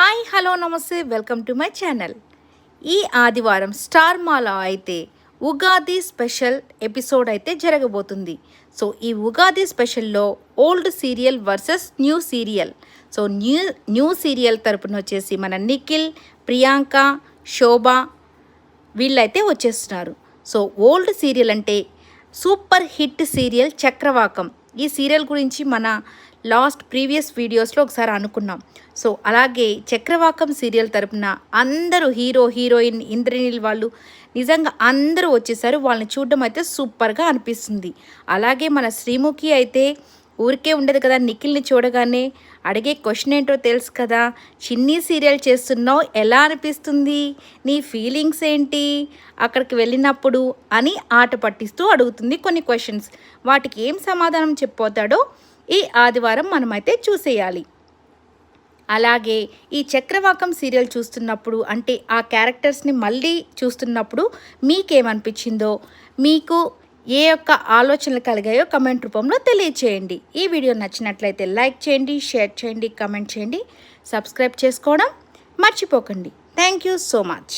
Hi hello నమస్తే welcome to my channel. ఈ ఆదివారం స్టార్ మాలో అయితే ఉగాది స్పెషల్ ఎపిసోడ్ అయితే జరగబోతుంది. సో ఈ Ugadi స్పెషల్లో old serial versus new serial. So new new serial తరపున వచ్చేసి మన నిఖిల్ ప్రియాంక శోభ వీళ్ళైతే వచ్చేస్తున్నారు. సో ఓల్డ్ సీరియల్ అంటే సూపర్ హిట్ సీరియల్ చక్రవాకం. ఈ సీరియల్ గురించి మన లాస్ట్ ప్రీవియస్ వీడియోస్లో ఒకసారి అనుకున్నాం. సో అలాగే చక్రవాకం సీరియల్ తరపున అందరూ హీరో హీరోయిన్ ఇంద్రనీల్ వాళ్ళు నిజంగా అందరూ వచ్చేసారు. వాళ్ళని చూడడం అయితే సూపర్గా అనిపిస్తుంది. అలాగే మన శ్రీముఖి అయితే ఊరికే ఉండదు కదా నిఖిల్ని చూడగానే. అడిగే క్వశ్చన్ ఏంటో తెలుసు కదా. చిన్ని సీరియల్ చేస్తున్నావు ఎలా అనిపిస్తుంది? నీ ఫీలింగ్స్ ఏంటి? అక్కడికి వెళ్ళినప్పుడు అని ఆట పట్టిస్తూ అడుగుతుంది కొన్ని క్వశ్చన్స్. వాటికి ఏం సమాధానం చెప్పిపోతాడో ఈ ఆదివారం మనమైతే చూసేయాలి. అలాగే ఈ చక్రవాకం సీరియల్ చూస్తున్నప్పుడు అంటే ఆ క్యారెక్టర్స్ని మళ్ళీ చూస్తున్నప్పుడు మీకేమనిపించిందో? మీకు ఏ యొక్క ఆలోచనలు కలిగాయో కమెంట్ రూపంలో తెలియచేయండి. ఈ వీడియో నచ్చినట్లయితే లైక్ చేయండి షేర్ చేయండి కమెంట్ చేయండి సబ్స్క్రైబ్ చేసుకోవడం మర్చిపోకండి. Thank you so much.